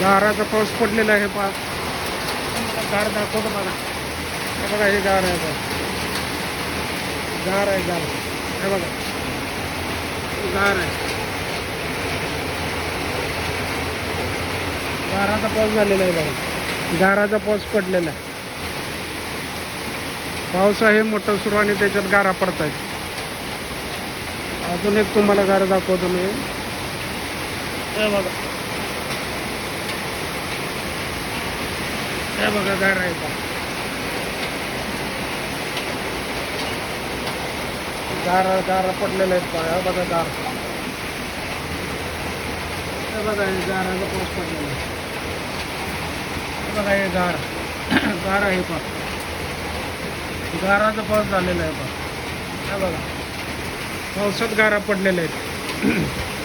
गाराचा पाऊस पडलेला आहे पा गार दाखवतो मला हे बघा हे गार आहे बघा. गार आहे गार हे बघा. गार आहे. गाराचा पाऊस झालेला आहे बघा. गाराचा पाऊस पडलेला आहे. पाऊस आहे मोठं सुरू आणि त्याच्यात गारा पडत आहेत अजून एक तुम्हाला गारा दाखवतो मी. हे बघा. हे बघा गार आहे का? गारा गारा पडलेले आहेत पहा हे बघा गार. हे बघा हे गाराचा पाऊस पडलेला आहे. बघा हे गार. गार आहे पा गाराचा पाऊस झालेला आहे पा हे बघा. पावसात गारा पडलेल्या आहेत.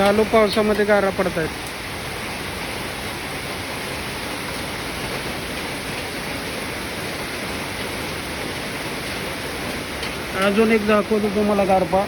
चालू पावसामध्ये गारा पडत आहेत अजून एक दाखवतो तुम्हाला गारपा.